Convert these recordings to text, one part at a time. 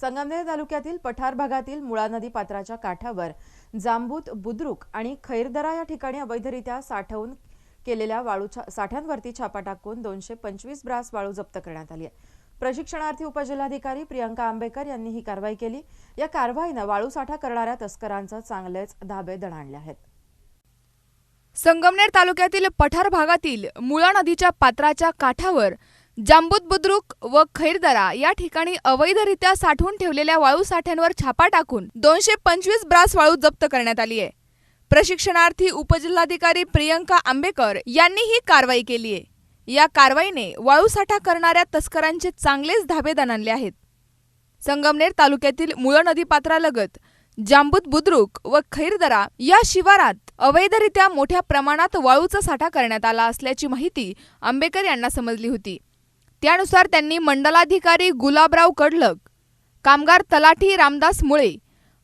संगमनेर तालुक्यातील पठार भागातील मुळा नदी पात्राच्या काठावर जांबूत बुद्रुक आणि खैरदरा या ठिकाणी अवैधरित्या साठवून केलेल्या वाळू साठ्यांवरती छापा टाकून दोनशे पंचवीस ब्रास वाळू जप्त करण्यात आली आहे. प्रशिक्षणार्थी उपजिल्हाधिकारी प्रियंका आंबेकर यांनी ही कारवाई केली. या कारवाईनं वाळू साठा करणाऱ्या तस्करांचं चांगलेच धाबे दणाणले आहेत. संगमनेर तालुक्यातील पठार भागातील मुळा नदीच्या पात्राच्या काठावर जांबूत बुद्रुक व खैरदरा या ठिकाणी अवैधरित्या साठवून ठेवलेल्या वाळू साठ्यांवर छापा टाकून दोनशे पंचवीस ब्रास वाळू जप्त करण्यात आली आहे. प्रशिक्षणार्थी उपजिल्हाधिकारी प्रियंका आंबेकर यांनी ही कारवाई केली आहे. या कारवाईने वाळू साठा करणाऱ्या तस्करांचे चांगलेच धाबे दणाणले आहेत. संगमनेर तालुक्यातील मुळ नदीपात्रालगत जांबूत बुद्रुक व खैरदरा या शिवारात अवैधरित्या मोठ्या प्रमाणात वाळूचा साठा करण्यात आला असल्याची माहिती आंबेकर यांना समजली होती. त्यानुसार त्यांनी मंडलाधिकारी गुलाबराव कडलक कामगार तलाठी रामदास मुळे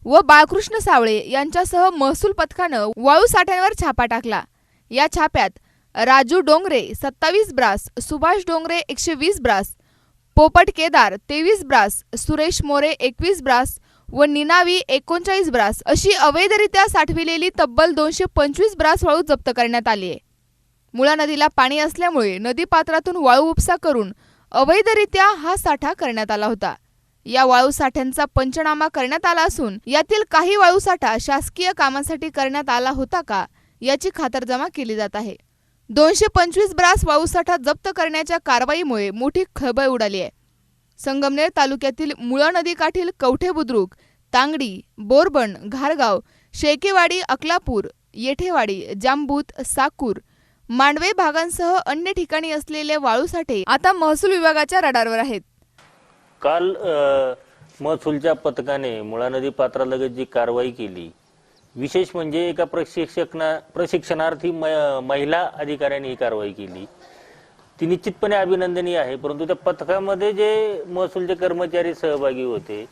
व बाळकृष्ण सावळे यांच्यासह महसूल पथकानं वाळू साठ्यांवर छापा टाकला. या छाप्यात राजू डोंगरे सत्तावीस ब्रास सुभाष डोंगरे एकशे वीस ब्रास पोपट केदार तेवीस ब्रास सुरेश मोरे एकवीस ब्रास व निनावी एकोणचाळीस ब्रास अशी अवैधरित्या साठविलेली तब्बल दोनशे पंचवीस ब्रास वाळू जप्त करण्यात आली आहे. मुळा नदीला पाणी असल्यामुळे नदीपात्रातून वाळू उपसा करून अवैधरित्या हा साठा करण्यात आला होता. या वाळू साठ्यांचा पंचनामा करण्यात आला असून यातील काही वाळू साठा शासकीय कामासाठी करण्यात आला होता का याची खातरजमा केली जात आहे. दोनशे पंचवीस ब्रास वाळू साठा जप्त करण्याच्या कारवाईमुळे मोठी खळबळ उडाली आहे. संगमनेर तालुक्यातील मुळा नदीकाठील कवठे बुद्रुक तांगडी बोरबण घारगाव शेकेवाडी अकलापूर येठेवाडी जांबूत साकूर मांडवे भागांसह अन्य ठिकाणी असलेले वाळू साठे आता महसूल विभागाच्या रडारवर आहेत. काल महसूलच्या पथकाने मुळा नदी पात्रालगत जी कारवाई केली विशेष म्हणजे एका प्रशिक्षकना प्रशिक्षणार्थी महिला अधिकाऱ्याने ही कारवाई केली. ती निश्चितपणे अभिनंदनीय आहे परंतु त्या पथकामध्ये जे महसूलचे कर्मचारी सहभागी होते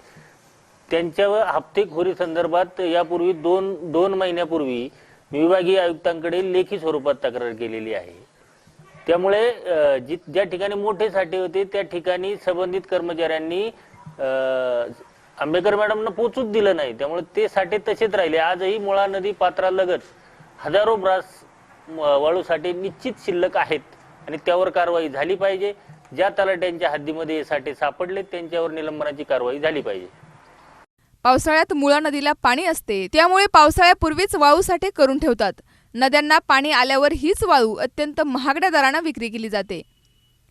त्यांच्यावर हप्तेखोरी संदर्भात यापूर्वी दोन दोन महिन्यापूर्वी विभागीय आयुक्तांकडे लेखी स्वरूपात तक्रार केलेली आहे. त्यामुळे ज्या ठिकाणी मोठे साठे होते त्या ठिकाणी संबंधित कर्मचाऱ्यांनी आंबेडकर आंबेकर मॅडमना पोचूच दिलं नाही. त्यामुळे ते साठे तसेच राहिले. आजही मुळा नदी पात्रालगत हजारो ब्रास वाळू साठे निश्चित शिल्लक आहेत आणि त्यावर कारवाई झाली पाहिजे. ज्या तलाट्यांच्या हद्दीमध्ये हे साठे सापडले त्यांच्यावर निलंबनाची कारवाई झाली पाहिजे. पावसाळ्यात मुळा नदीला पाणी असते. त्यामुळे पावसाळ्यापूर्वीच वाळू साठे करून ठेवतात. नद्यांना पाणी आल्यावर हीच वाळू अत्यंत महागड्या दरानं विक्री केली जाते.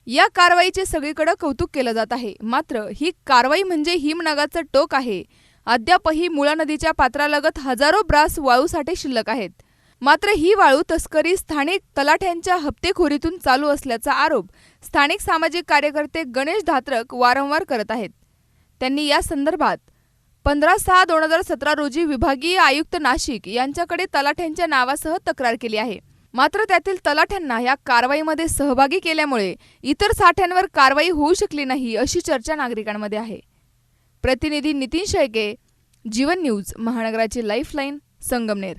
या कारवाईचे सगळीकडे कौतुक केलं जात आहे. मात्र ही कारवाई म्हणजे हिमनगाचं टोक आहे. अद्यापही मुळा नदीच्या पात्रालगत हजारो ब्रास वाळू साठे शिल्लक आहेत. मात्र ही वाळू तस्करी स्थानिक तलाठ्यांच्या हप्तेखोरीतून चालू असल्याचा आरोप स्थानिक सामाजिक कार्यकर्ते गणेश धात्रक वारंवार करत आहेत. त्यांनी या संदर्भात पंधरा सहा दोन हजार सतरा रोजी विभागीय आयुक्त नाशिक यांच्याकडे तलाठ्यांच्या नावासह तक्रार केली आहे. मात्र त्यातील तलाठ्यांना या कारवाईमध्ये सहभागी केल्यामुळे इतर साठ्यांवर कारवाई होऊ शकली नाही अशी चर्चा नागरिकांमध्ये आहे. प्रतिनिधी नितीन शेळके जीवन न्यूज महानगराची लाईफलाईन संगमनेर.